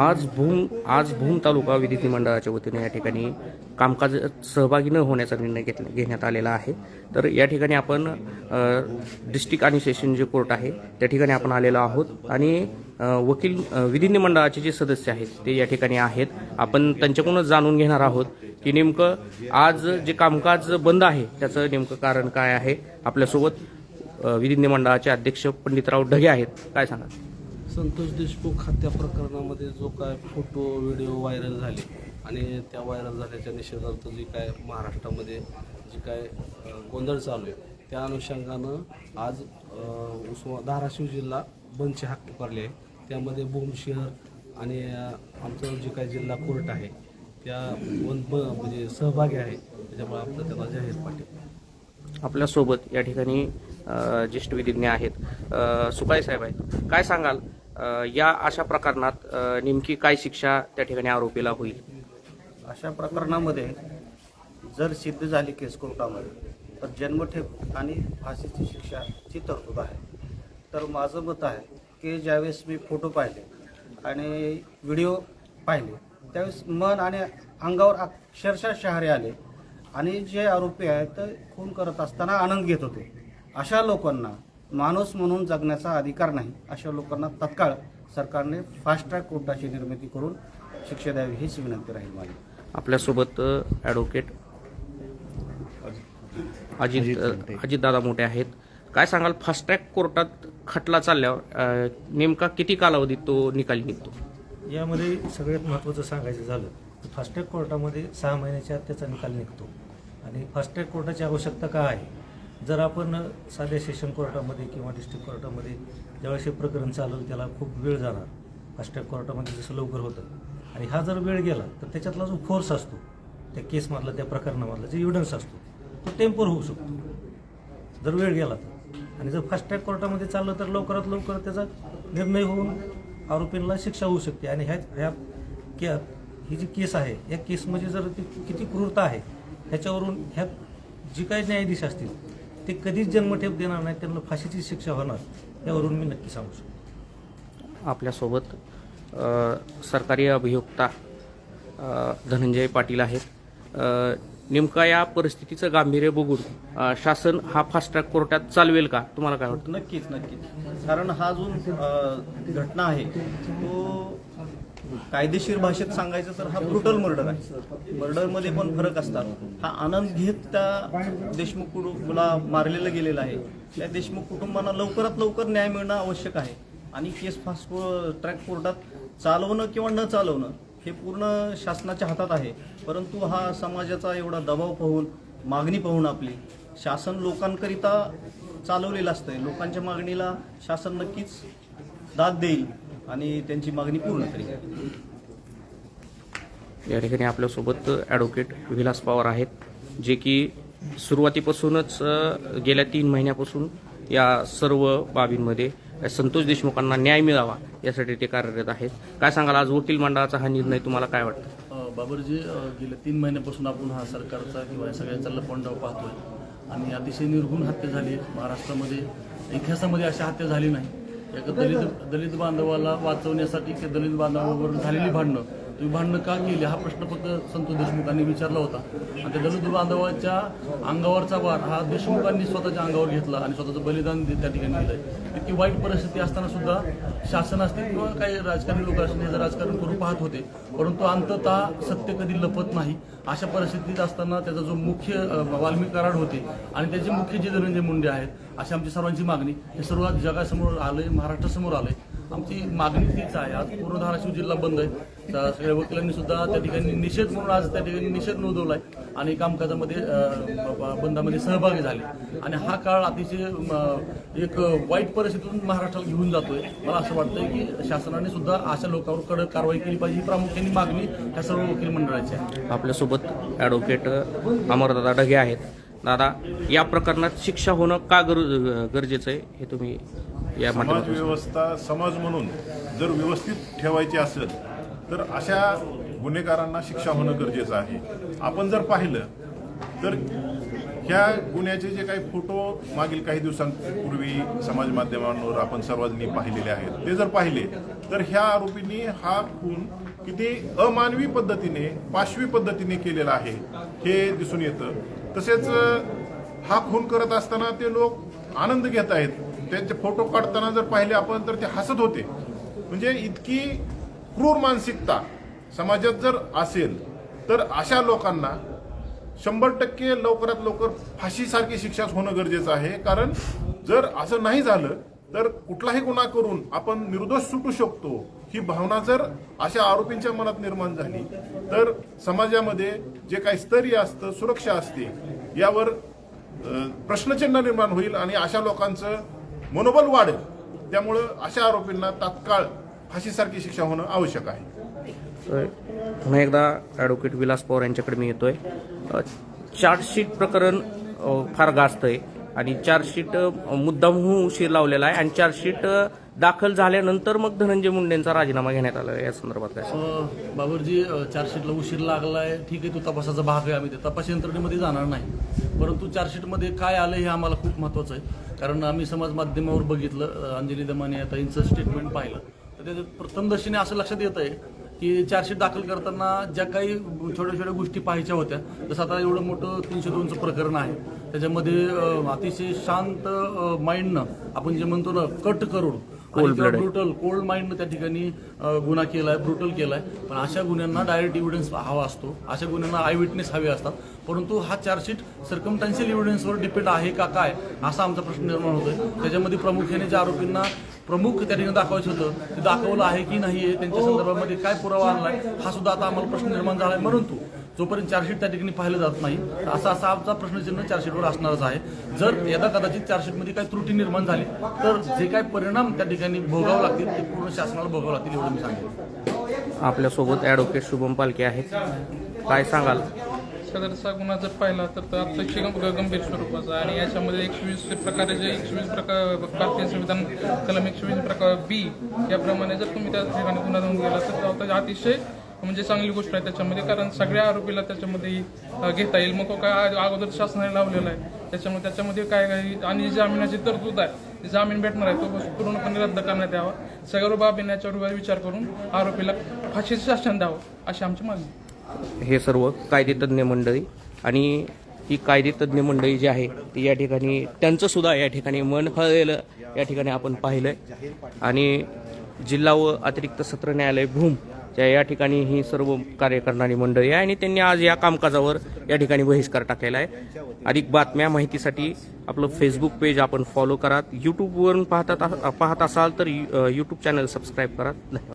आज भूम आज भूम तालुका विधी मंडळाच्या वतीने या ठिकाणी कामकाज सहभागी न होण्याचा निर्णय घेतला घेण्यात आलेला आहे. तर या ठिकाणी आपण डिस्ट्रिक्ट आणि सेशन जे कोर्ट आहे त्या ठिकाणी आपण आलेलो आहोत. आणि वकील विधी मंडळाचे जे सदस्य आहेत ते या ठिकाणी आहेत. आपण त्यांच्याकडूनच जाणून घेणार आहोत की नेमकं आज जे कामकाज बंद आहे त्याचं नेमकं कारण काय आहे? आपल्यासोबत विधी मंडळाचे अध्यक्ष पंडितराव ढगे आहेत. काय सांगा संतोष देशमुख हत्या प्रकरणामध्ये जो काय फोटो व्हिडिओ व्हायरल झाले आणि त्या व्हायरल झाल्याच्या निषेधार्थ जी काय महाराष्ट्रामध्ये जी काय गोंधळ चालू आहे त्या अनुषंगानं आज उस्मा धाराशिव जिल्हा बंदची हाक पुकारली आहे. त्यामध्ये भूम शहर आणि आमचं जे काय जिल्हा कोर्ट आहे त्या बंद ब म्हणजे सहभागी आहे. त्याच्यामुळे आपलं त्याला जाहीर पाठिंबा आपल्यासोबत या ठिकाणी ज्येष्ठ विधिज्ञ आहेत. सुकाई साहेब आहेत. काय सांगाल? या अशा प्रकरणात नेमकी काय शिक्षा त्या ठिकाणी आरोपीला होईल? अशा प्रकरणामध्ये जर सिद्ध झाली केस कोर्टामध्ये तर जन्मठेप आणि फाशीची शिक्षाची तरतूद आहे. तर माझं मत आहे की ज्यावेळेस मी फोटो पाहिले आणि व्हिडिओ पाहिले त्यावेळेस मन आणि अंगावर अक्षरशः शहारे आले आणि जे आरोपी आहेत ते खून करत असताना आनंद घेत होते. अशा लोकांना माणूस म्हणून जगण्याचा अधिकार नाही अशा लोकांना तत्काळ सरकारने फास्ट ट्रॅक कोर्टाची निर्मिती करून शिक्षा द्यावी हीच विनंती राहील माझी. आपल्यासोबत ॲडव्होकेट अजित अजितदादा मोठे आहेत. काय सांगाल फास्ट ट्रॅक कोर्टात खटला चालल्यावर नेमका किती कालावधीत तो निकाली निघतो? यामध्ये सगळ्यात महत्त्वाचं सांगायचं झालं तर फास्टॅग कोर्टामध्ये सहा महिन्याच्या आत त्याचा निकाल निघतो. आणि फास्टॅग कोर्टाची आवश्यकता का आहे? जर आपण साध्या सेशन कोर्टामध्ये किंवा डिस्ट्रिक्ट कोर्टामध्ये ज्यावेळेस हे प्रकरण चालेल त्याला खूप वेळ जाणार. फास्टॅग कोर्टामध्ये जसं लवकर होतं. आणि हा जर वेळ गेला तर त्याच्यातला जो फोर्स असतो त्या केसमधला त्या प्रकरणामधला जे एव्हिडन्स असतो तो टेम्पोर होऊ शकतो. जर वेळ गेला तर. आणि जर फास्ट ट्रॅक कोर्टामध्ये चाललं तर लवकरात लवकर त्याचा निर्णय होऊन आरोपींना शिक्षा होऊ शकते. आणि ह्या ह्या के ही जी केस आहे या केसमध्ये जर ती किती क्रूरता आहे ह्याच्यावरून ह्या जी काही न्यायाधीश असतील ते कधीच जन्मठेप देणार नाही त्यांना फाशीची शिक्षा होणार यावरून मी नक्की सांगू शकतो. आपल्यासोबत सरकारी अभियोक्ता धनंजय पाटील आहेत. नेमका या परिस्थितीचं गांभीर्य बघून शासन हा फास्ट ट्रॅक कोर्टात चालवेल का? तुम्हाला काय वाटतं? नक्कीच नक्कीच. कारण हा जो घटना आहे तो कायदेशीर भाषेत सांगायचं तर हा ब्रुटल मर्डर आहे. मर्डरमध्ये पण फरक असतात. हा आनंद घेत त्या देशमुख कुटुंबाला मारलेलं गेलेलं आहे. त्या देशमुख कुटुंबांना लवकरात लवकर न्याय मिळणं आवश्यक आहे. आणि केस फास्ट ट्रॅक कोर्टात चालवणं किंवा न चालवणं हे पूर्ण शासनाच्या हातात आहे. परंतु हा समाजाचा एवढा दबाव पाहून मागणी पाहून आपली शासन लोकांकरिता चालवलेलं असतंय. लोकांच्या मागणीला शासन नक्कीच दाद देईल. आणि त्यांची मागणी पूर्ण करेल या ठिकाणी आपल्यासोबत ॲडव्होकेट विलास पवार आहेत जे की सुरुवातीपासूनच गेल्या तीन महिन्यापासून या सर्व बाबींमध्ये संतोष देशमुखांना न्याय मिळावा यासाठी ते कार्यरत आहेत. काय सांगाल? आज वकील मंडळाचा हा निर्णय तुम्हाला काय वाटतं? बाबरजी गेल्या तीन महिन्यापासून आपण हा सरकारचा किंवा या सगळ्याचा लपंडाव पाहतोय. आणि अतिशय निर्गुण हत्या झाली आहे. महाराष्ट्रामध्ये इतिहासामध्ये अशी हत्या झाली नाही. एका दलित दलित बांधवाला वाचवण्यासाठी दलित बांधवावर झालेली भांडणं. तुम्ही भांडणं का केली? हा प्रश्न फक्त संतोष देशमुखांनी विचारला होता. आणि त्या दलित बांधवाच्या अंगावरचा वार हा देशमुखांनी स्वतःच्या अंगावर घेतला आणि स्वतःचं बलिदान दे- त्या ठिकाणी दिलं इतकी वाईट परिस्थिती असताना सुद्धा शासन असतील किंवा काही राजकारणी लोक असतील हे राजकारण करून पाहत होते परंतु अंततः सत्य कधी लपत नाही अशा परिस्थितीत असताना त्याचा जो मुख्य वाल्मिक कराड होते आणि त्याचे मुख्य जे धनंजय मुंडे आहेत अशी आमची सर्वांची मागणी. हे सर्व जगासमोर आलंय महाराष्ट्रासमोर आलंय. आमची मागणी तीच आहे. आज पूर्ण धाराशिव जिल्हा बंद आहे. तर सगळ्या वकिलांनी सुद्धा त्या ठिकाणी निषेध म्हणून आज त्या ठिकाणी निषेध नोंदवलाय आणि कामकाजामध्ये बंदामध्ये सहभागी झाले. आणि हा काळ अतिशय एक वाईट परिस्थितीतून महाराष्ट्राला घेऊन जातोय. मला असं वाटतंय की शासनाने सुद्धा अशा लोकांवर कडक कारवाई केली पाहिजे. ही प्रामुख्याने मागणी ह्या सर्व वकील मंडळाची आहे. आपल्यासोबत ॲडव्होकेट अमरदादा ढगे आहेत. दादा या प्रकरणात शिक्षा होणं का गर गरजेचं आहे हे तुम्ही या समाज व्यवस्था समाज म्हणून जर व्यवस्थित ठेवायची असेल तर अशा गुन्हेगारांना शिक्षा होणं गरजेचं आहे. आपण जर पाहिलं तर ह्या गुन्ह्याचे जे काही फोटो मागील काही दिवसांपूर्वी समाज माध्यमांवर आपण सर्वांनी पाहिलेले आहेत ते जर पाहिले तर ह्या आरोपींनी हा खून किती अमानवी पद्धतीने पाशवी पद्धतीने केलेला आहे हे दिसून येतं. तसेच हा खून करत असताना ते लोक आनंद घेत आहेत. त्यांचे फोटो काढताना जर पाहिले आपण तर ते हसत होते. म्हणजे इतकी क्रूर मानसिकता समाजात जर असेल तर अशा लोकांना शंभर टक्के लवकरात लवकर फाशीसारखी शिक्षा होणं गरजेचं आहे. कारण जर असं नाही झालं तर कुठलाही गुन्हा करून आपण निर्दोष सुटू शकतो. ही भावना जर अशा आरोपींच्या मनात निर्माण झाली तर समाजामध्ये जे काही स्तरीय असतं सुरक्षा असते यावर प्रश्नचिन्ह निर्माण होईल आणि अशा लोकांचं मनोबल वाढेल. त्यामुळं अशा आरोपींना तात्काळ फाशीसारखी शिक्षा होणं आवश्यक आहे. पुन्हा एकदा ॲडव्होकेट विलास पवार यांच्याकडे मी येतोय. चार्जशीट प्रकरण फार गाजतंय. आहे आणि चार्जशीट मुद्दाम मुद्दामहून उशीर लावलेला आहे. आणि चार्जशीट दाखल झाल्यानंतर मग धनंजय मुंडेंचा राजीनामा घेण्यात आला आहे या संदर्भात काय? अ, बाबरजी अ, चार्जशीटला उशीर लागलाय. ठीक आहे तो तपासाचा भाग आहे आम्ही. ते तपास यंत्रणेमध्ये जाणार नाही. परंतु चार्जशीटमध्ये काय आलं हे आम्हाला खूप महत्त्वाचं आहे. कारण आम्ही समाज माध्यमावर बघितलं अ, अंजली दमाने आता ताईंचं स्टेटमेंट पाहिलं. तर त्याच्यात प्रथमदर्शनी असं लक्षात येत आहे की चार्जशीट दाखल करताना ज्या काही छोट्या छोट्या गोष्टी पाहायच्या होत्या जसं आता एवढं मोठं तीनशे दोनचं प्रकरण आहे. त्याच्यामध्ये अ, अतिशय शांत माइंडनं आपण जे म्हणतो ना कट करून Blooded. ब्रुटल कोल्ड माइंडनं त्या ठिकाणी गुन्हा केलाय ब्रुटल केलाय पण अशा गुन्ह्यांना डायरेक्ट एव्हिडन्स हवा असतो. अशा गुन्ह्यांना आय विटनेस हवे असतात. परंतु हा चार्जशीट सर्कमटान्शियल एव्हिडन्सवर डिपेंड आहे का काय असा आमचा प्रश्न निर्माण होतोय. त्याच्यामध्ये प्रामुख्याने ज्या आरोपींना प्रमुख त्या ठिकाणी दाखवायचं होतं ते दाखवलं आहे की नाही आहे त्यांच्या संदर्भामध्ये काय पुरावा आणलाय हा सुद्धा आता आम्हाला प्रश्न निर्माण झाला आहे परंतु जोपर्यंत चार्जशीट त्या ठिकाणी पाहिलं जात नाही तर असा असा आमचा प्रश्नचिन्ह चार्जशीटवर असणारच आहे. जर यदा कदाचित चार्जशीटमध्ये काही त्रुटी निर्माण झाली तर जे काही परिणाम त्या ठिकाणी भोगावे लागतील ते पूर्ण शासनाला भोगावे लागतील एवढं मी सांगेन. आपल्यासोबत ॲडव्होकेट शुभम पालके आहेत. काय सांगाल? सदरचा गुन्हा जर पाहिला तर तो अतिशय गंभ- गंभीर स्वरूपाचा आहे. आणि याच्यामध्ये एकशे वीस प्रकारे जे एकशे वीस प्रकार भारतीय संविधान कलम एकशे वीस प्रकार बी याप्रमाणे जर तुम्ही त्या ठिकाणी गुन्हा नोंद केला तर तो अतिशय म्हणजे चांगली गोष्ट आहे त्याच्यामध्ये. कारण सगळ्या आरोपीला त्याच्यामध्ये घेता येईल. मग तो काय अगोदर शासनाने लावलेला आहे. त्याच्यामुळे त्याच्यामध्ये काय काय आणि जामिनाची तरतूद आहे. जामीन भेटणार आहे तो पूर्णपणे रद्द करण्यात यावा. सगळ्या बाबींना याच्यावर विचार करून आरोपीला फाशीचं शासन द्यावं अशी आमची मागणी हे सर्व कायदेतज्ञ मंडळी आणि ही कायदेतज्ञ मंडळी जी आहे ती या ठिकाणी त्यांचं सुद्धा या ठिकाणी मन हळलेलं या ठिकाणी आपण पाहिलंय. आणि जिल्हा व अतिरिक्त सत्र न्यायालय भूम त्या या ठिकाणी ही सर्व कार्य करणारी मंडळी आहे आणि त्यांनी आज या कामकाजावर या ठिकाणी बहिष्कार टाकलेला आहे. अधिक बातम्या माहितीसाठी आपलं फेसबुक पेज आपण फॉलो करा. यूट्यूबवरून पाहतात पाहत असाल तर यूट्यूब चॅनल सबस्क्राईब करा. धन्यवाद.